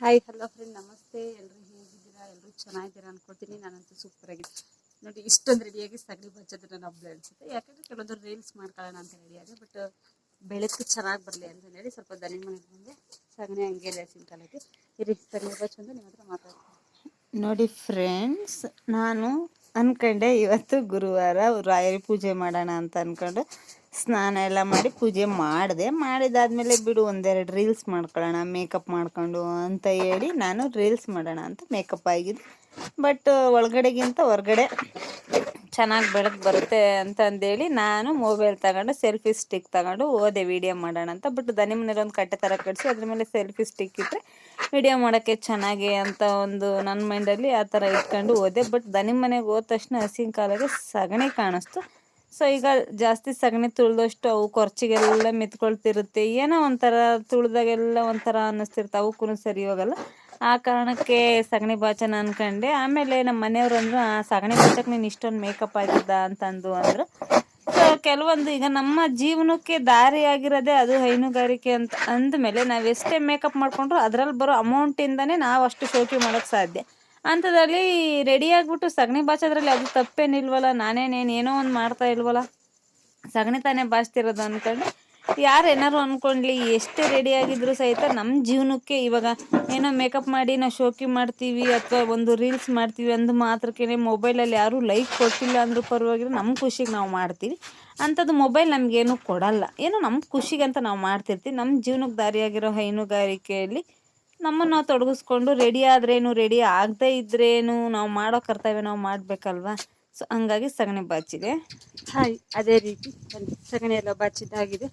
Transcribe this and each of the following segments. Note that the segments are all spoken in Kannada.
ಹಾಯ್ ಹಲೋ ಫ್ರೆಂಡ್ ನಮಸ್ತೆ. ಎಲ್ಲರೂ ಹೇಗಿದ್ದೀರಾ? ಎಲ್ಲರೂ ಚೆನ್ನಾಗಿದ್ದೀರಾ ಅನ್ಕೊಳ್ತೀನಿ. ನಾನಂತೂ ಸೂಪರ್ ಆಗಿದ್ದೀನಿ. ನೋಡಿ, ಇಷ್ಟೊಂದು ರೆಡಿಯಾಗಿ ಸಗಣಿ ಬಚ್ಚೋದನ್ನ ಹಬ್ಬ ಅನ್ಸುತ್ತೆ ಯಾಕಂದ್ರೆ ಕೆಲವೊಂದು ರೀಲ್ಸ್ ಮಾಡ್ಕೊಳ್ಳೋಣ ಅಂತ ರೆಡಿಯಾಗಿ ಬಟ್ ಬೆಳಕು ಚೆನ್ನಾಗಿ ಬರಲಿ ಅಂತ ಹೇಳಿ ಸ್ವಲ್ಪ ದನಿ ಮನೆಗೆ ಬಂದೆ. ಸಗಣಿ ಹಂಗೆ ಆಗಿ ಇರಿ, ಸಗಣಿ ಬಚ್ಚೊಂದು ನಿಮ್ಮ ಹತ್ರ ಮಾತಾಡ್ತೀನಿ. ನೋಡಿ ಫ್ರೆಂಡ್ಸ್ ನಾನು ಅನ್ಕೊಂಡೆ ಇವತ್ತು ಗುರುವಾರ ರಾಯರಿ ಪೂಜೆ ಮಾಡೋಣ ಅಂತ ಅನ್ಕೊಂಡು ಸ್ನಾನ ಎಲ್ಲ ಮಾಡಿ ಪೂಜೆ ಮಾಡಿದೆ. ಮಾಡಿದಾದ್ಮೇಲೆ ಬಿಡು ಒಂದೆರಡು ರೀಲ್ಸ್ ಮಾಡ್ಕೊಳ್ಳೋಣ ಮೇಕಪ್ ಮಾಡ್ಕೊಂಡು ಅಂತ ಹೇಳಿ ನಾನು ರೀಲ್ಸ್ ಮಾಡೋಣ ಅಂತ ಮೇಕಪ್ ಆಗಿದೆ ಬಟ್ ಒಳಗಡೆಗಿಂತ ಹೊರಗಡೆ ಚೆನ್ನಾಗಿ ಬೆಳಕು ಬರುತ್ತೆ ಅಂತ ಅಂದೇಳಿ ನಾನು ಮೊಬೈಲ್ ತಗೊಂಡು ಸೆಲ್ಫಿ ಸ್ಟಿಕ್ ತಗೊಂಡು ಹೋದೆ ವಿಡಿಯೋ ಮಾಡೋಣ ಅಂತ. ಬಟ್ ದನಿ ಮನೇಲಿ ಒಂದು ಕಟ್ಟೆ ಥರ ಕಟ್ಸಿ ಅದ್ರ ಮೇಲೆ ಸೆಲ್ಫಿ ಸ್ಟಿಕ್ ಇಟ್ಟರೆ ವಿಡಿಯೋ ಮಾಡೋಕ್ಕೆ ಚೆನ್ನಾಗಿ ಅಂತ ಒಂದು ನನ್ನ ಮೈಂಡಲ್ಲಿ ಆ ಥರ ಇಟ್ಕೊಂಡು ಹೋದೆ. ಬಟ್ ದನಿ ಮನೆಗೆ ಹೋದ ತಕ್ಷಣ ಹಸಿನ ಕಾಲಾಗೆ ಸಗಣಿ ಕಾಣಿಸ್ತು. ಸೊ ಈಗ ಜಾಸ್ತಿ ಸಗಣಿ ತುಳಿದಷ್ಟು ಅವು ಕೊರ್ಚಿಗೆಲ್ಲ ಮೆತ್ಕೊಳ್ತಿರುತ್ತೆ. ಏನೋ ಒಂಥರ ತುಳಿದಾಗೆಲ್ಲ ಒಂಥರ ಅನ್ನಿಸ್ತಿರುತ್ತೆ. ಅವಕ್ಕೂ ಸರಿ ಹೋಗಲ್ಲ. ಆ ಕಾರಣಕ್ಕೆ ಸಗಣಿ ಬಾಚನ ಅನ್ಕೊಂಡೆ. ಆಮೇಲೆ ನಮ್ಮ ಮನೆಯವ್ರು ಅಂದ್ರೆ "ಆ, ಸಗಣಿ ಬಾಚಕ್ಕೆ ನೀನು ಇಷ್ಟೊಂದು ಮೇಕಪ್ ಆಗಿದ್ದ ಅಂತಂದು ಅಂದರು. ಸೊ ಕೆಲವೊಂದು ಈಗ ನಮ್ಮ ಜೀವನಕ್ಕೆ ದಾರಿಯಾಗಿರೋದೇ ಅದು ಹೈನುಗಾರಿಕೆ ಅಂತ ಅಂದಮೇಲೆ ನಾವು ಎಷ್ಟೇ ಮೇಕಪ್ ಮಾಡಿಕೊಂಡ್ರು ಅದರಲ್ಲಿ ಬರೋ ಅಮೌಂಟಿಂದನೇ ನಾವು ಅಷ್ಟು ಶೋಕಿ ಮಾಡೋಕ್ಕೆ ಸಾಧ್ಯ. ಅಂಥದ್ರಲ್ಲಿ ರೆಡಿ ಆಗಿಬಿಟ್ಟು ಸಗಣಿ ಬಾಚೋದ್ರಲ್ಲಿ ಅದು ತಪ್ಪೇನಿಲ್ವಲ್ಲ, ನಾನೇನೇನು ಏನೋ ಒಂದು ಮಾಡ್ತಾ ಇಲ್ವಲ್ಲ, ಸಗಣಿ ತಾನೇ ಬಾಚ್ತಿರೋದು ಅಂದ್ಕೊಂಡು ಯಾರು ಏನಾರು ಅಂದ್ಕೊಂಡ್ಲಿ ಎಷ್ಟೇ ರೆಡಿ ಆಗಿದ್ರು ಸಹಿತ ನಮ್ಮ ಜೀವನಕ್ಕೆ ಇವಾಗ ಏನೋ ಮೇಕಪ್ ಮಾಡಿ ನಾವು ಶೋಕಿ ಮಾಡ್ತೀವಿ ಅಥವಾ ಒಂದು ರೀಲ್ಸ್ ಮಾಡ್ತೀವಿ ಅಂದು ಮಾತ್ರಕ್ಕೆ ಮೊಬೈಲಲ್ಲಿ ಯಾರೂ ಲೈಕ್ ಕೊಟ್ಟಿಲ್ಲ ಅಂದ್ರೂ ಪರವಾಗಿಲ್ಲ ನಮ್ಮ ಖುಷಿಗೆ ನಾವು ಮಾಡ್ತೀವಿ. ಅಂಥದ್ದು ಮೊಬೈಲ್ ನಮಗೇನು ಕೊಡಲ್ಲ. ಏನೋ ನಮ್ಮ ಖುಷಿಗೆ ಅಂತ ನಾವು ಮಾಡ್ತಿರ್ತೀವಿ. ನಮ್ಮ ಜೀವನಕ್ಕೆ ದಾರಿಯಾಗಿರೋ ಹೈನುಗಾರಿಕೆಯಲ್ಲಿ ನಮ್ಮನ್ನು ನಾವು ತೊಡಗಿಸ್ಕೊಂಡು ರೆಡಿ ಆದ್ರೇನು ರೆಡಿ ಆಗದೇ ಇದ್ರೇನು ನಾವು ಮಾಡೋ ಕರ್ತವ್ಯ ನಾವು ಮಾಡಬೇಕಲ್ವಾ? ಸೊ ಹಂಗಾಗಿ ಸಗಣಿ ಬಾಚಿದೆ ಹಾಯ್, ಅದೇ ರೀತಿ ಸಗಣಿ ಎಲ್ಲ ಬಾಚಿದ್ದಾಗಿದೆ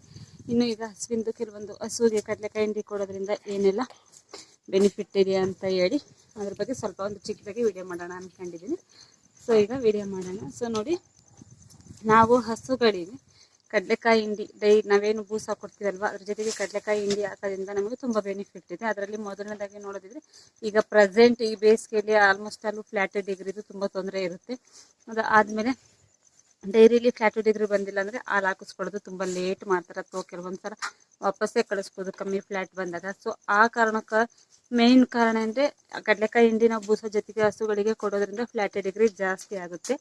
ಇನ್ನು ಈಗ ಹಸುವಿಂದು ಕೆಲವೊಂದು ಹಸುವಿಗೆ ಕಡಲೆಕಾಯಿ ಹಿಂಡಿ ಕೊಡೋದ್ರಿಂದ ಏನೆಲ್ಲ ಬೆನಿಫಿಟ್ ಇದೆ ಅಂತ ಹೇಳಿ ಅದ್ರ ಬಗ್ಗೆ ಸ್ವಲ್ಪ ಒಂದು ಚಿಕ್ಕದಾಗಿ ವಿಡಿಯೋ ಮಾಡೋಣ ಅಂದ್ಕೊಂಡಿದ್ದೀನಿ ಸೊ ಈಗ ವಿಡಿಯೋ ಮಾಡೋಣ. ಸೊ ನೋಡಿ, ನಾವು ಹಸುಗಳಿಗೆ ಕಡಲೆಕಾಯಿ ಹಿಂಡಿ, ಡೈ ನಾವೇನು ಬೂಸ ಕೊಡ್ತೀವಲ್ವ? ಅದ್ರ ಜೊತೆಗೆ ಕಡಲೆಕಾಯಿ ಹಿಂಡಿ ಹಾಕೋದ್ರಿಂದ ನಮಗೆ ತುಂಬ ಬೆನಿಫಿಟ್ ಇದೆ. ಅದರಲ್ಲಿ ಮೊದಲನೇದಾಗಿ ನೋಡೋದಿದ್ರೆ, ಈಗ ಪ್ರೆಸೆಂಟ್ ಈ ಬೇಸಿಗೆಯಲ್ಲಿ ಆಲ್ಮೋಸ್ಟ್ ಅಲ್ಲೂ ಫ್ಲ್ಯಾಟ್ ಡಿಗ್ರಿದು ತುಂಬ ತೊಂದರೆ ಇರುತ್ತೆ. ಅದು ಆದಮೇಲೆ ಡೈರಿಲಿ ಫ್ಲ್ಯಾಟ್ ಡಿಗ್ರಿ ಬಂದಿಲ್ಲ ಅಂದರೆ ಹಾಲು ಹಾಕಿಸ್ಕೊಳ್ಳೋದು ತುಂಬ ಲೇಟ್ ಮಾಡ್ತಾರೆ. ಅಥವಾ ಕೆಲವೊಂದು ಸಲ ವಾಪಸ್ಸೇ ಕಳಿಸ್ಬೋದು, ಕಮ್ಮಿ ಫ್ಲ್ಯಾಟ್ ಬಂದಾಗ. ಸೊ ಆ ಕಾರಣಕ್ಕೆ ಮೇನ್ ಕಾರಣ ಅಂದರೆ ಕಡಲೆಕಾಯಿ ಹಿಂಡಿ ನಾವು ಬೂಸೋ ಜೊತೆಗೆ ಹಸುಗಳಿಗೆ ಕೊಡೋದ್ರಿಂದ ಫ್ಲ್ಯಾಟ್ ಡಿಗ್ರಿ ಜಾಸ್ತಿ ಆಗುತ್ತೆ.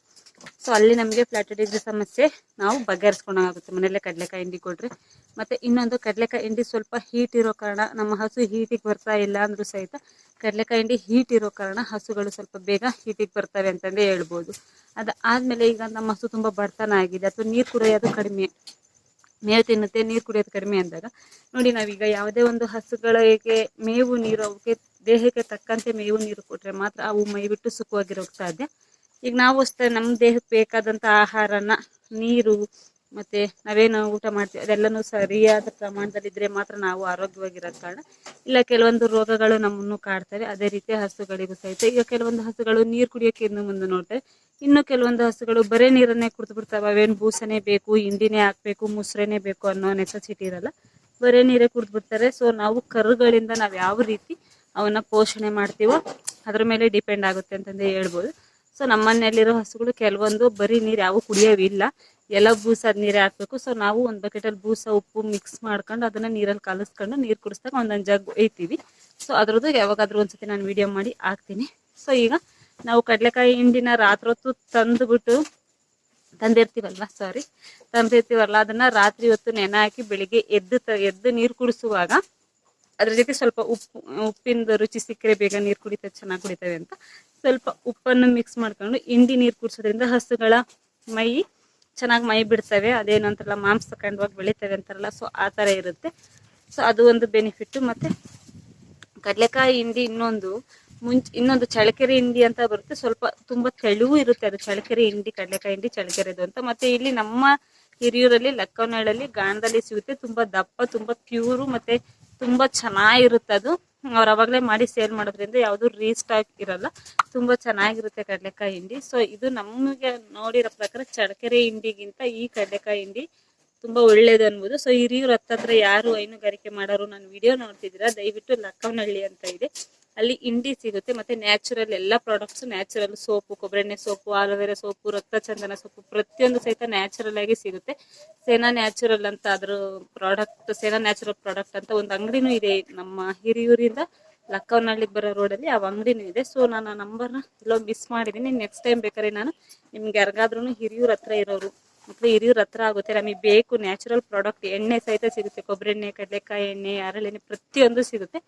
ಸೊ ಅಲ್ಲಿ ನಮಗೆ ಫ್ಲ್ಯಾಟ್ ಡಿಗ್ರಿ ಸಮಸ್ಯೆ ನಾವು ಬಗೆಹರಿಸ್ಕೊಂಡಾಗುತ್ತೆ ಮನೆಯಲ್ಲೇ ಕಡಲೆಕಾಯಿ ಹಿಂಡಿ ಕೊಡ್ರಿ ಮತ್ತು ಇನ್ನೊಂದು ಕಡಲೆಕಾಯಿ ಹಿಂಡಿ ಸ್ವಲ್ಪ ಹೀಟ್ ಇರೋ ಕಾರಣ ನಮ್ಮ ಹಸು ಹೀಟಿಗೆ ಬರ್ತಾ ಇಲ್ಲ ಅಂದರೂ ಸಹಿತ ಕಡಲೆಕಾಯಿ ಹಿಂಡಿ ಹೀಟ್ ಇರೋ ಕಾರಣ ಹಸುಗಳು ಸ್ವಲ್ಪ ಬೇಗ ಹೀಟಿಗೆ ಬರ್ತವೆ ಅಂತಂದೇ ಹೇಳ್ಬೋದು. ಅದು ಆದಮೇಲೆ ಈಗ ನಮ್ಮ ಹಸು ತುಂಬ ಬಡತನ ಆಗಿದೆ. ಅಥವಾ ನೀರು ಕುಡಿಯೋದು ಕಡಿಮೆ. ಮೇವು ತಿನ್ನುತ್ತೆ, ನೀರು ಕುಡಿಯೋದು ಕಡಿಮೆ ಅಂದಾಗ. ನೋಡಿ ನಾವೀಗ ಯಾವುದೇ ಒಂದು ಹಸುಗಳಿಗೆ ಮೇವು ನೀರು ಅವಕ್ಕೆ ದೇಹಕ್ಕೆ ತಕ್ಕಂತೆ ಮೇವು ನೀರು ಕೊಟ್ಟರೆ ಮಾತ್ರ ಅವು ಮೈ ಬಿಟ್ಟು ಸುಖವಾಗಿರೋಕ್ಕೆ ಸಾಧ್ಯ ಈಗ ನಾವು ಅಷ್ಟೇ ನಮ್ಮ ದೇಹಕ್ಕೆ ಬೇಕಾದಂಥ ಆಹಾರನ, ನೀರು ಮತ್ತು ನಾವೇನು ಊಟ ಮಾಡ್ತೀವಿ, ಅದೆಲ್ಲನೂ ಸರಿಯಾದ ಪ್ರಮಾಣದಲ್ಲಿದ್ದರೆ ಮಾತ್ರ ನಾವು ಆರೋಗ್ಯವಾಗಿರೋ ಕಾರಣ. ಇಲ್ಲ, ಕೆಲವೊಂದು ರೋಗಗಳು ನಮ್ಮನ್ನು ಕಾಡ್ತವೆ. ಅದೇ ರೀತಿ ಹಸುಗಳಿಗೂ ಸಹಿತ. ಈಗ ಕೆಲವೊಂದು ಹಸುಗಳು ನೀರು ಕುಡಿಯೋಕೆ ಇನ್ನು ಮುಂದೆ ನೋಡ್ತವೆ. ಇನ್ನು ಕೆಲವೊಂದು ಹಸುಗಳು ಬರೇ ನೀರನ್ನೇ ಕುಡಿದು ಬಿಡ್ತಾವೆ. ಅವೇನು ಬೂಸನೇ ಬೇಕು, ಹಿಂಡಿನೇ ಹಾಕ್ಬೇಕು, ಮುಸ್ರೆನೇ ಬೇಕು ಅನ್ನೋ ನೆಸಸಿಟಿ ಇರಲ್ಲ. ಬರೇ ನೀರೇ ಕುಡಿದು ಬಿಡ್ತಾರೆ. ಸೊ ನಾವು ಕರುಗಳಿಂದ ನಾವು ಯಾವ ರೀತಿ ಅವನ್ನ ಪೋಷಣೆ ಮಾಡ್ತೀವೋ, ಅದ್ರ ಮೇಲೆ ಡಿಪೆಂಡ್ ಆಗುತ್ತೆ ಅಂತಂದೇ ಹೇಳ್ಬೋದು. ಸೊ ನಮ್ಮನೆಯಲ್ಲಿರೋ ಹಸುಗಳು ಕೆಲವೊಂದು ಬರೀ ನೀರು ಯಾವ ಕುಡಿಯೋವಿಲ್ಲ ಎಲ್ಲ ಬೂಸದ ನೀರೇ ಹಾಕ್ಬೇಕು. ಸೊ ನಾವು ಒಂದು ಬಕೆಟಲ್ಲಿ ಬೂಸ, ಉಪ್ಪು ಮಿಕ್ಸ್ ಮಾಡ್ಕೊಂಡು ಅದನ್ನ ನೀರಲ್ಲಿ ಕಲಿಸ್ಕೊಂಡು ನೀರು ಕುಡಿಸ್ದಾಗ ಒಂದೊಂದು ಜಗ್ ಒಯ್ತೀವಿ. ಸೊ ಅದ್ರದ್ದು ಯಾವಾಗಾದ್ರೂ ಒಂದ್ಸತಿ ನಾನು ವಿಡಿಯೋ ಮಾಡಿ ಹಾಕ್ತೀನಿ. ಸೊ ಈಗ ನಾವು ಕಡಲೆಕಾಯಿ ಹಿಂಡಿನ ರಾತ್ರಿ ಹೊತ್ತು ತಂದುಬಿಟ್ಟು ತಂದಿರ್ತೀವಲ್ವ? ಸಾರಿ ತಂದಿರ್ತೀವಲ್ಲ, ಅದನ್ನ ರಾತ್ರಿ ಹೊತ್ತು ನೆನೆ ಹಾಕಿ ಬೆಳಿಗ್ಗೆ ಎದ್ದು ಎದ್ದು ನೀರು ಕುಡಿಸುವಾಗ ಅದ್ರ ಜೊತೆ ಸ್ವಲ್ಪ ಉಪ್ಪು, ಉಪ್ಪಿಂದ ರುಚಿ ಸಿಕ್ಕರೆ ಬೇಗ ನೀರು ಕುಡಿತವೆ, ಚೆನ್ನಾಗಿ ಕುಡಿತವೆ ಅಂತ. ಸ್ವಲ್ಪ ಉಪ್ಪನ್ನು ಮಿಕ್ಸ್ ಮಾಡ್ಕೊಂಡು ಹಿಂಡಿ ನೀರು ಕುಡಿಸೋದ್ರಿಂದ ಹಸುಗಳ ಮೈ ಚೆನ್ನಾಗಿ ಮೈ ಬಿಡ್ತವೆ ಅದೇನು ಅಂತಾರಲ್ಲ ಮಾಂಸ ಕಂಡವಾಗಿ ಬೆಳಿತವೆ ಅಂತಾರಲ್ಲ ಸೊ ಆ ಥರ ಇರುತ್ತೆ. ಸೊ ಅದು ಒಂದು ಬೆನಿಫಿಟ್ಟು ಮತ್ತು ಕಡಲೆಕಾಯಿ ಹಿಂಡಿ ಇನ್ನೊಂದು, ಮುಂಚೆ, ಇನ್ನೊಂದು ಚಳಕೆರೆ ಹಿಂಡಿ ಅಂತ ಬರುತ್ತೆ. ಸ್ವಲ್ಪ ತುಂಬ ತೆಳುವು ಇರುತ್ತೆ ಅದು ಚಳಕೆರೆ ಹಿಂಡಿ, ಕಡಲೆಕಾಯಿ ಹಿಂಡಿ ಚಳಕೆರೆದು ಅಂತ. ಮತ್ತೆ ಇಲ್ಲಿ ನಮ್ಮ ಹಿರಿಯೂರಲ್ಲಿ ಲಕ್ಕವನಹಳ್ಳಿ ಗಾಣದಲ್ಲಿ ಸಿಗುತ್ತೆ. ತುಂಬ ದಪ್ಪ, ತುಂಬ ಪ್ಯೂರು ಮತ್ತು ತುಂಬ ಚೆನ್ನಾಗಿರುತ್ತೆ ಅದು. ಅವ್ರು ಅವಾಗಲೇ ಮಾಡಿ ಸೇಲ್ ಮಾಡೋದ್ರಿಂದ ಯಾವುದು ರೀಸ್ಟಾಕ್ ಇರಲ್ಲ. ತುಂಬ ಚೆನ್ನಾಗಿರುತ್ತೆ ಕಡಲೆಕಾಯಿ ಹಿಂಡಿ. ಸೊ ಇದು ನಮಗೆ ನೋಡಿರೋ ಪ್ರಕಾರ ಚಳಕೆರೆ ಹಿಂಡಿಗಿಂತ ಈ ಕಡಲೆಕಾಯಿ ಹಿಂಡಿ ತುಂಬ ಒಳ್ಳೇದು ಅನ್ಬೋದು. ಸೊ ಹಿರಿಯರು ಹತ್ತತ್ರ ಯಾರು ಹೈನುಗಾರಿಕೆ ಮಾಡೋರು ನಾನು ವಿಡಿಯೋ ನೋಡ್ತಿದ್ದೀರಾ, ದಯವಿಟ್ಟು ಲಕ್ಕವನಹಳ್ಳಿ ಅಂತ ಇದೆ. ಅಲ್ಲಿ ಇಂಡಿ ಸಿಗುತ್ತೆ, ಮತ್ತೆ ನ್ಯಾಚುರಲ್ ಎಲ್ಲ ಪ್ರಾಡಕ್ಟ್ಸ್ ನ್ಯಾಚುರಲ್ ಸೋಪು, ಕೊಬ್ಬರೆಣ್ಣೆ ಸೋಪು, ಆಲೋವೆರಾ ಸೋಪು ರಕ್ತ ಚಂದನ ಸೋಪು ಪ್ರತಿಯೊಂದು ಸಹಿತ ನ್ಯಾಚುರಲ್ ಆಗಿ ಸಿಗುತ್ತೆ. ಸೇನಾ ನ್ಯಾಚುರಲ್ ಅಂತ ಅದ್ರ ಪ್ರಾಡಕ್ಟ್ ಸೇನಾ ನ್ಯಾಚುರಲ್ ಪ್ರಾಡಕ್ಟ್ ಅಂತ ಒಂದು ಅಂಗಡಿನೂ ಇದೆ ನಮ್ಮ ಹಿರಿಯೂರಿಂದ ಲಕ್ಕವನಹಳ್ಳಿಗೆ ಬರೋ ರೋಡಲ್ಲಿ ಆ ಅಂಗಡಿನೂ ಇದೆ. ಸೊ ನಾನು ಆ ನಂಬರ್ನ ಎಲ್ಲೋ ಮಿಸ್ ಮಾಡಿದ್ದೀನಿ ನೆಕ್ಸ್ಟ್ ಟೈಮ್ ಬೇಕಾದ್ರೆ ನಾನು ನಿಮ್ಗೆ ಯಾರಿಗಾದ್ರೂ ಹಿರಿಯೂರ ಹತ್ರ ಇರೋರು, ಮತ್ತು ಹಿರಿಯೂರ ಹತ್ರ ಆಗುತ್ತೆ, ನಮಗೆ ಬೇಕು ನ್ಯಾಚುರಲ್ ಪ್ರಾಡಕ್ಟ್ ಎಣ್ಣೆ ಸಹಿತ ಸಿಗುತ್ತೆ ಕೊಬ್ಬರಿ ಎಣ್ಣೆ ಕಡಲೆಕಾಯಿ ಎಣ್ಣೆ ಹರಳೆಣ್ಣೆ ಪ್ರತಿಯೊಂದು ಸಿಗುತ್ತೆ.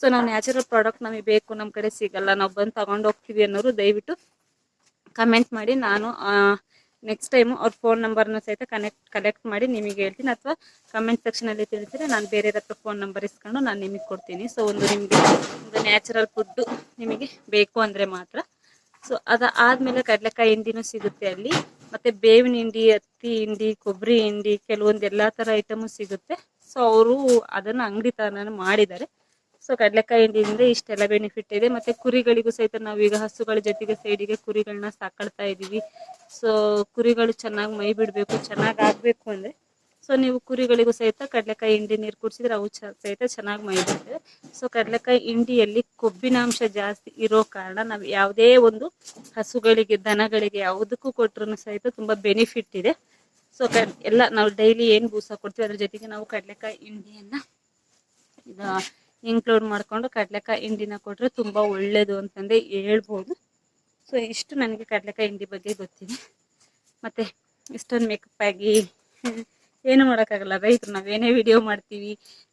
ಸೊ ನಾವು ನ್ಯಾಚುರಲ್ ಪ್ರಾಡಕ್ಟ್ ನಮಗೆ ಬೇಕು ನಮ್ಮ ಕಡೆ ಸಿಗಲ್ಲ, ನಾವು ಬಂದು ತಗೊಂಡು ಹೋಗ್ತೀವಿ ಅನ್ನೋರು ದಯವಿಟ್ಟು ಕಮೆಂಟ್ ಮಾಡಿ. ನಾನು ನೆಕ್ಸ್ಟ್ ಟೈಮು ಅವ್ರ ಫೋನ್ ನಂಬರ್ನ ಸಹಿತ ಕನೆಕ್ಟ್ ಕಲೆಕ್ಟ್ ಮಾಡಿ ನಿಮಗೆ ಹೇಳ್ತೀನಿ. ಅಥವಾ ಕಮೆಂಟ್ ಸೆಕ್ಷನಲ್ಲಿ ತಿಳಿಸಿದ್ರೆ ನಾನು ಬೇರೆ ಹತ್ರ ಫೋನ್ ನಂಬರ್ ಇಸ್ಕೊಂಡು ನಾನು ನಿಮಗೆ ಕೊಡ್ತೀನಿ. ಸೊ ಒಂದು ನಿಮಗೆ, ಒಂದು ನ್ಯಾಚುರಲ್ ಫುಡ್ಡು ನಿಮಗೆ ಬೇಕು ಅಂದರೆ ಮಾತ್ರ. ಸೊ ಅದು ಆದಮೇಲೆ ಕಡಲೆಕಾಯಿ ಹಿಂಡಿನೂ ಸಿಗುತ್ತೆ ಅಲ್ಲಿ. ಮತ್ತು ಬೇವಿನ ಹಿಂಡಿ ಹತ್ತಿ ಹಿಂಡಿ ಕೊಬ್ಬರಿ ಹಿಂಡಿ, ಕೆಲವೊಂದು ಎಲ್ಲ ಥರ ಐಟಮು ಸಿಗುತ್ತೆ. ಸೊ ಅವರು ಅದನ್ನು ಅಂಗಡಿ ಥರನೇ ಮಾಡಿದ್ದಾರೆ. ಸೊ ಕಡಲೆಕಾಯಿ ಹಿಂಡಿಯಿಂದ ಇಷ್ಟೆಲ್ಲ ಬೆನಿಫಿಟ್ ಇದೆ. ಮತ್ತೆ ಕುರಿಗಳಿಗೂ ಸಹಿತ ನಾವೀಗ ಹಸುಗಳ ಜೊತೆಗೆ ಸೈಡಿಗೆ ಕುರಿಗಳನ್ನ ಸಾಕಾಡ್ತಾ ಇದ್ದೀವಿ. ಸೊ ಕುರಿಗಳು ಚೆನ್ನಾಗಿ ಮೈ ಬಿಡಬೇಕು, ಚೆನ್ನಾಗಿ ಆಗಬೇಕು ಅಂದರೆ. ಸೊ ನೀವು ಕುರಿಗಳಿಗೂ ಸಹಿತ ಕಡಲೆಕಾಯಿ ಹಿಂಡಿ ನೀರು ಕುಡಿಸಿದ್ರೆ ಅವು ಸಹಿತ ಚೆನ್ನಾಗಿ ಮೈ ಬಿಡ್ತವೆ ಸೊ ಕಡಲೆಕಾಯಿ ಹಿಂಡಿಯಲ್ಲಿ ಕೊಬ್ಬಿನಾಂಶ ಜಾಸ್ತಿ ಇರೋ ಕಾರಣ ನಾವು ಯಾವುದೇ ಒಂದು ಹಸುಗಳಿಗೆ, ದನಗಳಿಗೆ ಯಾವುದಕ್ಕೂ ಕೊಟ್ಟರು ಸಹಿತ ತುಂಬ ಬೆನಿಫಿಟ್ ಇದೆ. ಸೊ ಎಲ್ಲ ನಾವು ಡೈಲಿ ಏನು ಬೂಸ ಕೊಡ್ತೀವಿ ಅದ್ರ ಜೊತೆಗೆ ನಾವು ಕಡಲೆಕಾಯಿ ಹಿಂಡಿಯನ್ನು ಇನ್ಕ್ಲೂಡ್ ಮಾಡಿಕೊಂಡು ಕಡಲೆಕಾಯಿ ಹಿಂಡಿನ ಕೊಟ್ಟರೆ ತುಂಬ ಒಳ್ಳೆಯದು ಅಂತಂದೇ ಹೇಳ್ಬೋದು. ಸೊ ಇಷ್ಟು ನನಗೆ ಕಡಲೆಕಾಯಿ ಹಿಂಡಿ ಬಗ್ಗೆ ಗೊತ್ತಿದೆ. ಮತ್ತು ಇಷ್ಟೊಂದು ಮೇಕಪ್ ಆಗಿ ಏನು ಮಾಡೋಕ್ಕಾಗಲ್ಲ, ರೈತರು ನಾವೇನೇ ವಿಡಿಯೋ ಮಾಡ್ತೀವಿ,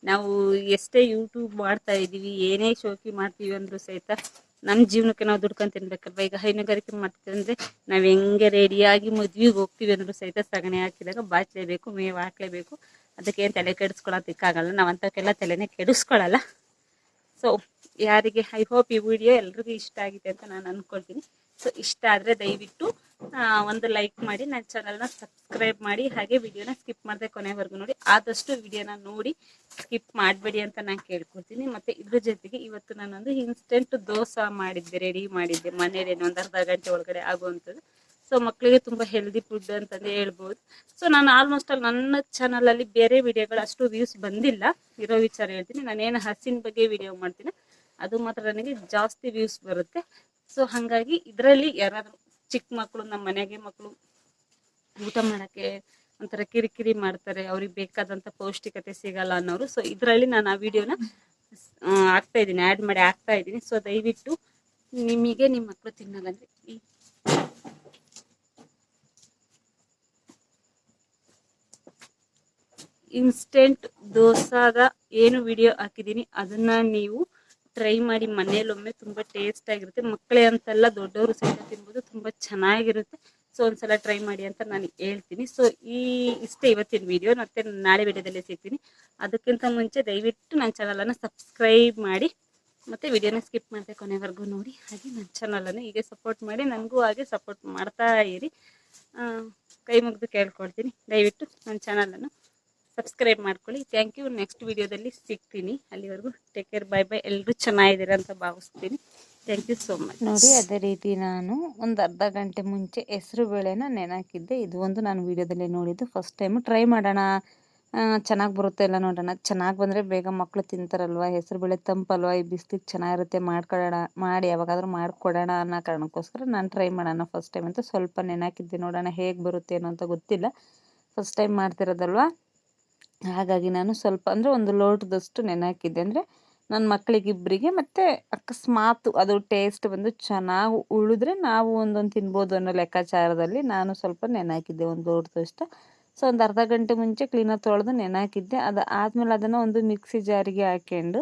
ನಾವು ಎಷ್ಟೇ ಯೂಟ್ಯೂಬ್ ಮಾಡ್ತಾ ಇದ್ದೀವಿ, ಏನೇ ಶೋಕಿ ಮಾಡ್ತೀವಿ ಅಂದರೂ ಸಹಿತ ನಮ್ಮ ಜೀವನಕ್ಕೆ ನಾವು ದುಡ್ಕೊಂಡು ತಿನ್ಬೇಕಲ್ವ? ಈಗ ಹೈನುಗಾರಿಕೆ ಮಾಡ್ತೀವಿ ಅಂದರೆ ನಾವು ಹೆಂಗೆ ರೆಡಿಯಾಗಿ ಮದ್ವೆಗೆ ಹೋಗ್ತೀವಿ ಅಂದರೂ ಸಹಿತ ಸಗಣಿ ಹಾಕಿದಾಗ ಬಾಚಲೇಬೇಕು, ಮೇವು ಹಾಕ್ಲೇಬೇಕು. ಅದಕ್ಕೇನು ತಲೆ ಕೆಡಿಸ್ಕೊಳ್ಳೋದಕ್ಕಾಗಲ್ಲ ನಾವು ಅಂಥಕ್ಕೆಲ್ಲ ತಲೆನೇ ಕೆಡಿಸ್ಕೊಳ್ಳಲ್ಲ ಸೊ ಯಾರಿಗೆ ಐ ಹೋಪ್ ಈ ವಿಡಿಯೋ ಎಲ್ರಿಗೂ ಇಷ್ಟ ಆಗಿದೆ ಅಂತ ನಾನು ಅಂದ್ಕೊಳ್ತೀನಿ ಸೊ ಇಷ್ಟ ಆದರೆ ದಯವಿಟ್ಟು ಒಂದು ಲೈಕ್ ಮಾಡಿ, ನನ್ನ ಚಾನಲ್ನ ಸಬ್ಸ್ಕ್ರೈಬ್ ಮಾಡಿ, ಹಾಗೆ ವಿಡಿಯೋನ ಸ್ಕಿಪ್ ಮಾಡದೆ ಕೊನೆವರೆಗೂ ನೋಡಿ. ಆದಷ್ಟು ವಿಡಿಯೋನ ನೋಡಿ ಸ್ಕಿಪ್ ಮಾಡಬೇಡಿ ಅಂತ ನಾನು ಕೇಳ್ಕೊಳ್ತೀನಿ. ಮತ್ತು ಇದ್ರ ಜೊತೆಗೆ ಇವತ್ತು ನಾನೊಂದು ಇನ್ಸ್ಟೆಂಟ್ ದೋಸೆ ಮಾಡಿದ್ದೆ ರೆಡಿ ಮಾಡಿದ್ದೆ. ಮನೇಲೇನೆ ಒಂದು ಅರ್ಧ ಗಂಟೆ ಒಳಗಡೆ ಆಗುವಂಥದ್ದು. ಸೊ ಮಕ್ಕಳಿಗೆ ತುಂಬ ಹೆಲ್ದಿ ಫುಡ್ ಅಂತಂದು ಹೇಳ್ಬೋದು. ಸೊ ನಾನು ಆಲ್ಮೋಸ್ಟ್ ಆಲ್ ನನ್ನ ಚಾನಲಲ್ಲಿ ಬೇರೆ ವಿಡಿಯೋಗಳು ಅಷ್ಟು ವ್ಯೂಸ್ ಬಂದಿಲ್ಲ. ಇರೋ ವಿಚಾರ ಹೇಳ್ತೀನಿ. ನಾನೇನು ಹಸಿನ ಬಗ್ಗೆ ವಿಡಿಯೋ ಮಾಡ್ತೀನಿ, ಅದು ಮಾತ್ರ ನನಗೆ ಜಾಸ್ತಿ ವ್ಯೂಸ್ ಬರುತ್ತೆ. ಸೊ ಹಾಗಾಗಿ ಇದರಲ್ಲಿ ಯಾರಾದರೂ ಚಿಕ್ಕ ಮಕ್ಕಳು ನಮ್ಮ ಮನೆಗೆ ಮಕ್ಕಳು ಊಟ ಮಾಡೋಕ್ಕೆ ಒಂಥರ ಕಿರಿಕಿರಿ ಮಾಡ್ತಾರೆ, ಅವ್ರಿಗೆ ಬೇಕಾದಂಥ ಪೌಷ್ಟಿಕತೆ ಸಿಗಲ್ಲ ಅನ್ನೋರು. ಸೊ ಇದರಲ್ಲಿ ನಾನು ಆ ವಿಡಿಯೋನ ಹಾಕ್ತಾ ಇದ್ದೀನಿ ಆ್ಯಡ್ ಮಾಡಿ ಹಾಕ್ತಾ ಇದ್ದೀನಿ. ಸೊ ದಯವಿಟ್ಟು ನಿಮಗೆ ನಿಮ್ಮ ಮಕ್ಕಳು ತಿನ್ನೋದಂದ್ರೆ ಈ ಇನ್ಸ್ಟೆಂಟ್ ದೋಸಾದ ಏನು ವಿಡಿಯೋ ಹಾಕಿದ್ದೀನಿ ಅದನ್ನ ನೀವು ಟ್ರೈ ಮಾಡಿ ಮನೆಯಲ್ಲೊಮ್ಮೆ ತುಂಬ ಟೇಸ್ಟ್ ಆಗಿರುತ್ತೆ. ಮಕ್ಕಳೇ ಅಂತೆಲ್ಲ, ದೊಡ್ಡವರು ಸಹಿತ ತಿನ್ಬೋದು, ತುಂಬ ಚೆನ್ನಾಗಿರುತ್ತೆ. ಸೊ ಒಂದ್ಸಲ ಟ್ರೈ ಮಾಡಿ ಅಂತ ನಾನು ಹೇಳ್ತೀನಿ. ಸೊ ಈ ಇಷ್ಟೇ ಇವತ್ತಿನ ವಿಡಿಯೋ ಮತ್ತೆ ನಾಳೆ ವಿಡಿಯೋದಲ್ಲಿ ಸಿಗ್ತೀನಿ. ಅದಕ್ಕಿಂತ ಮುಂಚೆ ದಯವಿಟ್ಟು ನನ್ನ ಚಾನಲನ್ನು ಸಬ್ಸ್ಕ್ರೈಬ್ ಮಾಡಿ. ಮತ್ತು ವಿಡಿಯೋನ ಸ್ಕಿಪ್ ಮಾಡಿದೆ ಕೊನೆವರೆಗೂ ನೋಡಿ. ಹಾಗೆ ನನ್ನ ಚಾನಲನ್ನು ಹೀಗೆ ಸಪೋರ್ಟ್ ಮಾಡಿ. ನನಗೂ ಹಾಗೆ ಸಪೋರ್ಟ್ ಮಾಡ್ತಾ ಇರಿ. ಕೈ ಮುಗಿದು ಕೇಳ್ಕೊಳ್ತೀನಿ. ದಯವಿಟ್ಟು ನನ್ನ ಚಾನಲನ್ನು ಸಬ್ಸ್ಕ್ರೈಬ್ ಮಾಡ್ಕೊಳ್ಳಿ. ಥ್ಯಾಂಕ್ ಯು ನೆಕ್ಸ್ಟ್ ವಿಡಿಯೋದಲ್ಲಿ ಸಿಗ್ತೀನಿ. ಅಲ್ಲಿವರೆಗೂ ಟೇಕ್ ಕೇರ್ ಬೈ ಬೈ ಎಲ್ಲರೂ ಚೆನ್ನಾಗಿದ್ದೀರಾ ಅಂತ ಭಾವಿಸ್ತೀನಿ. ಥ್ಯಾಂಕ್ ಯು ಸೋ ಮಚ್ ನೋಡಿ, ಅದೇ ರೀತಿ ನಾನು ಒಂದು ಅರ್ಧ ಗಂಟೆ ಮುಂಚೆ ಹೆಸರು ಬೇಳೆನ ನೆನಾಕಿದ್ದೆ. ಇದು ಒಂದು ನಾನು ವಿಡಿಯೋದಲ್ಲಿ ನೋಡಿದ್ದು. ಫಸ್ಟ್ ಟೈಮು ಟ್ರೈ ಮಾಡೋಣ. ಚೆನ್ನಾಗಿ ಬರುತ್ತೆ ಎಲ್ಲ ನೋಡೋಣ. ಚೆನ್ನಾಗಿ ಬಂದರೆ ಬೇಗ ಮಕ್ಕಳು ತಿಂತಾರಲ್ವ? ಹೆಸರು ಬೇಳೆ ತಂಪಲ್ವ? ಈ ಬಿಸ್ಲಿಗೆ ಚೆನ್ನಾಗಿರುತ್ತೆ. ಮಾಡ್ಕೊಡೋಣ ಮಾಡಿ ಯಾವಾಗಾದರೂ ಮಾಡಿಕೊಡೋಣ ಅನ್ನೋ ಕಾರಣಕ್ಕೋಸ್ಕರ ನಾನು ಟ್ರೈ ಮಾಡೋಣ. ಫಸ್ಟ್ ಟೈಮ್ ಅಂತ ಸ್ವಲ್ಪ ನೆನಾಕಿದ್ದೆ. ನೋಡೋಣ ಹೇಗೆ ಬರುತ್ತೆ ಏನೋ ಅಂತ ಗೊತ್ತಿಲ್ಲ. ಫಸ್ಟ್ ಟೈಮ್ ಮಾಡ್ತಿರೋದಲ್ವ? ಹಾಗಾಗಿ ನಾನು ಸ್ವಲ್ಪ ಅಂದರೆ ಒಂದು ಲೋಟದಷ್ಟು ನೆನೆ ಅಂದರೆ ನನ್ನ ಮಕ್ಕಳಿಗಿಬ್ಬರಿಗೆ ಮತ್ತು ಅಕಸ್ಮಾತ್ ಅದು ಟೇಸ್ಟ್ ಬಂದು ಚೆನ್ನಾಗಿ ಉಳಿದ್ರೆ ನಾವು ಒಂದೊಂದು ತಿನ್ಬೋದು ಅನ್ನೋ ಲೆಕ್ಕಾಚಾರದಲ್ಲಿ ನಾನು ಸ್ವಲ್ಪ ನೆನೆ ಹಾಕಿದ್ದೆ ಒಂದು ಲೋಟದಷ್ಟು. ಸೊ ಒಂದು ಅರ್ಧ ಗಂಟೆ ಮುಂಚೆ ಕ್ಲೀನಾಗಿ ತೊಳೆದು ನೆನೆ ಹಾಕಿದ್ದೆ. ಅದು ಆದಮೇಲೆ ಅದನ್ನು ಒಂದು ಮಿಕ್ಸಿ ಜಾರಿಗೆ ಹಾಕ್ಕೊಂಡು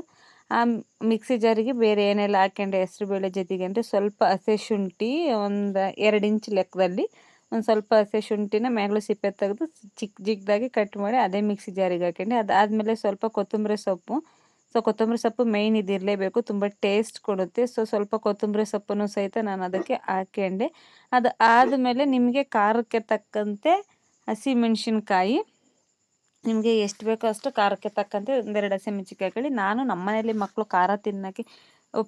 ಆ ಮಿಕ್ಸಿ ಜಾರಿಗೆ ಬೇರೆ ಏನೆಲ್ಲ ಹಾಕ್ಯಂಡು, ಹೆಸ್ರು, ಬೇಳೆ ಜೊತೆಗೆ ಅಂದರೆ ಸ್ವಲ್ಪ ಹಸೆ ಶುಂಠಿ, ಒಂದು ಎರಡು ಇಂಚ್ ಲೆಕ್ಕದಲ್ಲಿ ಒಂದು ಸ್ವಲ್ಪ ಹಸಿ ಶುಂಠಿನ ಮ್ಯಾಗ್ಲು ಸಿಪ್ಪೆ ತೆಗೆದು ಚಿಕ್ಕ ಚಿಕ್ಕದಾಗಿ ಕಟ್ ಮಾಡಿ ಅದೇ ಮಿಕ್ಸಿ ಜಾರಿಗೆ ಹಾಕೊಂಡು ಅದಾದಮೇಲೆ ಸ್ವಲ್ಪ ಕೊತ್ತಂಬರಿ ಸೊಪ್ಪು. ಸೊ, ಕೊತ್ತಂಬರಿ ಸೊಪ್ಪು ಮೇಯ್ನ್ ಇದಿರಲೇಬೇಕು ತುಂಬ ಟೇಸ್ಟ್ ಕೊಡುತ್ತೆ. ಸೊ, ಸ್ವಲ್ಪ ಕೊತ್ತಂಬರಿ ಸೊಪ್ಪನ್ನು ಸಹಿತ ನಾನು ಅದಕ್ಕೆ ಹಾಕೊಂಡೆ ಅದು ಆದಮೇಲೆ ನಿಮಗೆ ಖಾರಕ್ಕೆ ತಕ್ಕಂತೆ ಹಸಿ ಮೆಣಸಿನ್ಕಾಯಿ. ನಿಮಗೆ ಎಷ್ಟು ಬೇಕೋ ಅಷ್ಟು ಖಾರಕ್ಕೆ ತಕ್ಕಂತೆ ಒಂದೆರಡು ಹಸಿ ಮೆಣಸಿನ್ಕಾಯಿ ಹಾಕೊಳ್ಳಿ ನಾನು ನಮ್ಮ ಮನೇಲಿ ಮಕ್ಕಳು ಖಾರ ತಿನ್ನೋಕ್ಕೆ,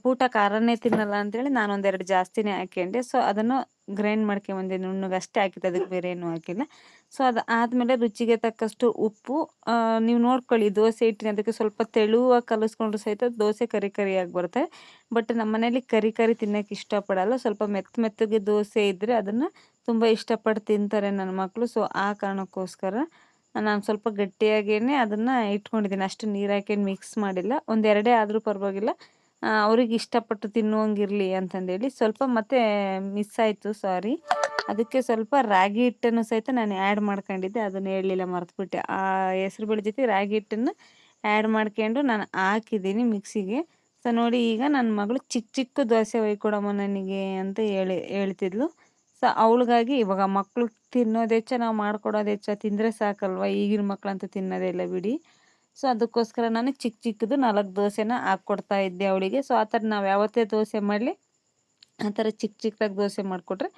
ಪೂಟ ಖಾರನೇ ತಿನ್ನಲ್ಲ ಅಂತೇಳಿ ನಾನು ಒಂದೆರಡು ಜಾಸ್ತಿನೇ ಹಾಕೊಂಡೆ ಸೊ, ಅದನ್ನು ಗ್ರೈಂಡ್ ಮಾಡ್ಕೊಂಬಂದೆ ನುಣ್ಣಗೆ ಅಷ್ಟೇ ಹಾಕಿದ್ದು, ಅದಕ್ಕೆ ಬೇರೆ ಏನು ಹಾಕಿಲ್ಲ. ಸೊ ಅದು ಆದಮೇಲೆ ರುಚಿಗೆ ತಕ್ಕಷ್ಟು ಉಪ್ಪು ನೀವು ನೋಡ್ಕೊಳ್ಳಿ, ದೋಸೆ ಹಿಟ್ಟಿನ ಅದಕ್ಕೆ ಸ್ವಲ್ಪ ತೆಳುವಾಗಿ ಕಲಿಸ್ಕೊಂಡ್ರು ಸಹಿತ ದೋಸೆ ಕರಿ ಕರಿಯಾಗಿ ಬರುತ್ತೆ. ಬಟ್ ನಮ್ಮ ಮನೇಲಿ ಕರಿ ಕರಿ ತಿನ್ನೋಕೆ ಇಷ್ಟಪಡಲ್ಲ. ಸ್ವಲ್ಪ ಮೆತ್ತ ಮೆತ್ತಗೆ ದೋಸೆ ಇದ್ದರೆ ಅದನ್ನು ತುಂಬ ಇಷ್ಟಪಟ್ಟು ತಿಂತಾರೆ ನನ್ನ ಮಕ್ಕಳು ಸೊ ಆ ಕಾರಣಕ್ಕೋಸ್ಕರ ನಾನು ಸ್ವಲ್ಪ ಗಟ್ಟಿಯಾಗೇ ಅದನ್ನು ಇಟ್ಕೊಂಡಿದ್ದೀನಿ. ಅಷ್ಟು ನೀರು ಹಾಕಿ ಮಿಕ್ಸ್ ಮಾಡಿಲ್ಲ. ಒಂದೆರಡೇ ಆದರೂ ಪರವಾಗಿಲ್ಲ. ಅವ್ರಿಗೆ ಇಷ್ಟಪಟ್ಟು ತಿನ್ನುವಂಗಿರಲಿ ಅಂತಂದೇಳಿ ಸ್ವಲ್ಪ ಮತ್ತೆ ಮಿಸ್ ಆಯಿತು ಸಾರಿ ಅದಕ್ಕೆ ಸ್ವಲ್ಪ ರಾಗಿ ಹಿಟ್ಟನ್ನು ಸಹಿತ ನಾನು ಆ್ಯಡ್ ಮಾಡ್ಕೊಂಡಿದ್ದೆ. ಅದನ್ನು ಹೇಳಲಿಲ್ಲ ಮರೆತುಬಿಟ್ಟೆ. ಆ ಹೆಸರು ಬೇಳೆ ಜೊತೆ ರಾಗಿ ಹಿಟ್ಟನ್ನು ಆ್ಯಡ್ ಮಾಡ್ಕೊಂಡು ನಾನು ಹಾಕಿದ್ದೀನಿ ಮಿಕ್ಸಿಗೆ ಸೊ ನೋಡಿ ಈಗ ನನ್ನ ಮಗಳು ಚಿಕ್ಕ ಚಿಕ್ಕ ದೋಸೆ ಒಯ್ಕೊಡಮ್ಮ ನನಗೆ ಅಂತ ಹೇಳಿ, ಹೇಳ್ತಿದ್ಲು. ಸೊ ಅವಳಿಗಾಗಿ ಇವಾಗ ಮಕ್ಕಳು ತಿನ್ನೋದೆಚ್ಚ ನಾವು ಮಾಡ್ಕೊಡೋದು ಹೆಚ್ಚ, ತಿಂದರೆ ಸಾಕಲ್ವ? ಈಗಿನ ಮಕ್ಕಳಂತೂ ತಿನ್ನೋದೇ ಇಲ್ಲ ಬಿಡಿ. ಸೊ, ಅದಕ್ಕೋಸ್ಕರ ನಾನು ಚಿಕ್ಕ ಚಿಕ್ಕದು ನಾಲ್ಕು ದೋಸೆನ ಹಾಕ್ಕೊಡ್ತಾ ಇದ್ದೆ ಅವಳಿಗೆ. ಸೊ, ಆ ಥರ ನಾವು ಯಾವತ್ತೇ ದೋಸೆ ಮಾಡಲಿ, ಆ ಥರ ಚಿಕ್ಕ ಚಿಕ್ಕದಾಗಿ ದೋಸೆ ಮಾಡಿಕೊಟ್ರೆ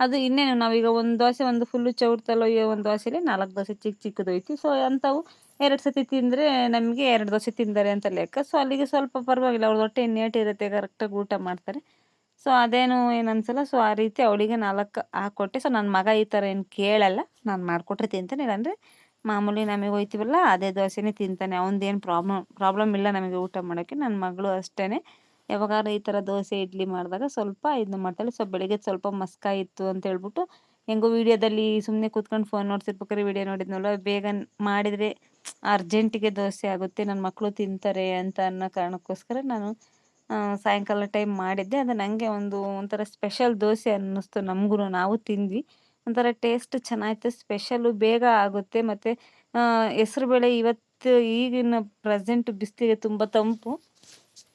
ಅದು ಇನ್ನೇನು, ನಾವೀಗ ಒಂದು ದೋಸೆ, ಒಂದು ಫುಲ್ಲು ಚೌಡ್ತಲ್ಲೋ ಈ ಒಂದು ದೋಸೆಲಿ ನಾಲ್ಕು ದೋಸೆ ಚಿಕ್ಕ ಚಿಕ್ಕದು ಐತಿ ಸೊ, ಅಂಥವು ಎರಡು ಸತಿ ತಿಂದರೆ ನಮಗೆ ಎರಡು ದೋಸೆ ತಿಂದರೆ ಅಂತ ಲೆಕ್ಕ. ಸೊ, ಅಲ್ಲಿಗೆ ಸ್ವಲ್ಪ ಪರವಾಗಿಲ್ಲ, ಅವ್ರ ಹೊಟ್ಟೆ ನೇಟ್ ಇರುತ್ತೆ, ಕರೆಕ್ಟಾಗಿ ಊಟ ಮಾಡ್ತಾರೆ. ಸೊ, ಅದೇನು ಏನು ಅನ್ಸಲ್ಲ. ಸೊ, ಆ ರೀತಿ ಅವಳಿಗೆ ನಾಲ್ಕು ಹಾಕ್ಕೊಟ್ಟೆ. ಸೊ ನನ್ನ ಮಗ ಈ ಥರ ಏನು ಕೇಳಲ್ಲ, ನಾನು ಮಾಡಿಕೊಟ್ರೆ ತಿಂತಾನೆ ಇಲ್ಲಾಂದರೆ ಮಾಮೂಲಿ ನಮಗೆ ಹೋಯ್ತೀವಲ್ಲ, ಅದೇ ದೋಸೆನೇ ತಿಂತಾನೆ. ಅವನದೇನು ಪ್ರಾಬ್ಲಮ್ ಪ್ರಾಬ್ಲಮ್ ಇಲ್ಲ ನಮಗೆ ಊಟ ಮಾಡೋಕ್ಕೆ ನನ್ನ ಮಗಳು ಅಷ್ಟೇ ಯಾವಾಗಾದ್ರು ಈ ಥರ ದೋಸೆ, ಇಡ್ಲಿ ಮಾಡಿದಾಗ ಸ್ವಲ್ಪ ಇದನ್ನ ಮಾಡ್ತಾಳೆ ಸ್ವಲ್ಪ ಬೆಳಿಗ್ಗೆ ಸ್ವಲ್ಪ ಮಸ್ಕ ಇತ್ತು ಅಂತ ಹೇಳ್ಬಿಟ್ಟು ಹೆಂಗೋ ವೀಡಿಯೋದಲ್ಲಿ ಸುಮ್ಮನೆ ಕೂತ್ಕೊಂಡು ಫೋನ್ ನೋಡ್ತಿರ್ಬೇಕಾದ್ರೆ ವೀಡಿಯೋ ನೋಡಿದ್ನಲ್ಲ, ಬೇಗ ಮಾಡಿದರೆ ಅರ್ಜೆಂಟಿಗೆ ದೋಸೆ ಆಗುತ್ತೆ ನನ್ನ ಮಕ್ಕಳು ತಿಂತಾರೆ ಅಂತ ಅನ್ನೋ ಕಾರಣಕ್ಕೋಸ್ಕರ ನಾನು ಸಾಯಂಕಾಲ ಟೈಮ್ ಮಾಡಿದ್ದೆ. ಅದು ನನಗೆ ಒಂದು ಒಂಥರ ಸ್ಪೆಷಲ್ ದೋಸೆ ಅನ್ನಿಸ್ತು ನಮಗೂ ನಾವು ತಿಂದ್ವಿ. ಒಂಥರ ಟೇಸ್ಟ್ ಚೆನ್ನಾಗಿತ್ತು ಸ್ಪೆಷಲು ಬೇಗ ಆಗುತ್ತೆ. ಮತ್ತು ಹೆಸ್ರುಬೇಳೆ ಇವತ್ತು ಈಗಿನ ಪ್ರೆಸೆಂಟ್ ಬಿಸಿಲಿಗೆ ತುಂಬ ತಂಪು.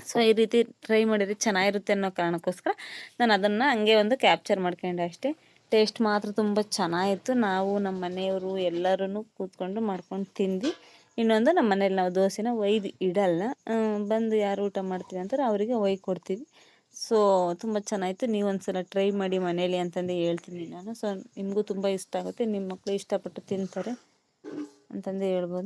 ಸೊ, ಈ ರೀತಿ ಟ್ರೈ ಮಾಡಿದರೆ ಚೆನ್ನಾಗಿರುತ್ತೆ ಅನ್ನೋ ಕಾರಣಕ್ಕೋಸ್ಕರ ನಾನು ಅದನ್ನು ಹಂಗೆ ಒಂದು ಕ್ಯಾಪ್ಚರ್ ಮಾಡ್ಕೊಂಡೆ ಅಷ್ಟೇ. ಟೇಸ್ಟ್ ಮಾತ್ರ ತುಂಬ ಚೆನ್ನಾಗಿತ್ತು. ನಾವು ನಮ್ಮ ಮನೆಯವರು ಎಲ್ಲರೂ ಕೂತ್ಕೊಂಡು ಮಾಡ್ಕೊಂಡು ತಿಂದು ಇನ್ನೊಂದು ನಮ್ಮ ಮನೇಲಿ ನಾವು ದೋಸೆನ ಒಯ್ದು ಇಡಲ್ಲ. ಬಂದು ಯಾರು ಊಟ ಮಾಡ್ತೀವಿ ಅಂತಾರೆ ಅವರಿಗೆ ಒಯ್ದು ಕೊಡ್ತೀವಿ. ಸೊ ತುಂಬ ಚೆನ್ನಾಯಿತು. ನೀವು ಒಂದ್ಸಲ ಟ್ರೈ ಮಾಡಿ ಮನೇಲಿ ಅಂತಂದು ಹೇಳ್ತೀನಿ ನಾನು. ಸೊ ನಿಮಗೂ ತುಂಬ ಇಷ್ಟ ಆಗುತ್ತೆ. ನಿಮ್ಮ ಮಕ್ಕಳು ಇಷ್ಟಪಟ್ಟು ತಿಂತಾರೆ ಅಂತಂದು ಹೇಳ್ಬೋದು.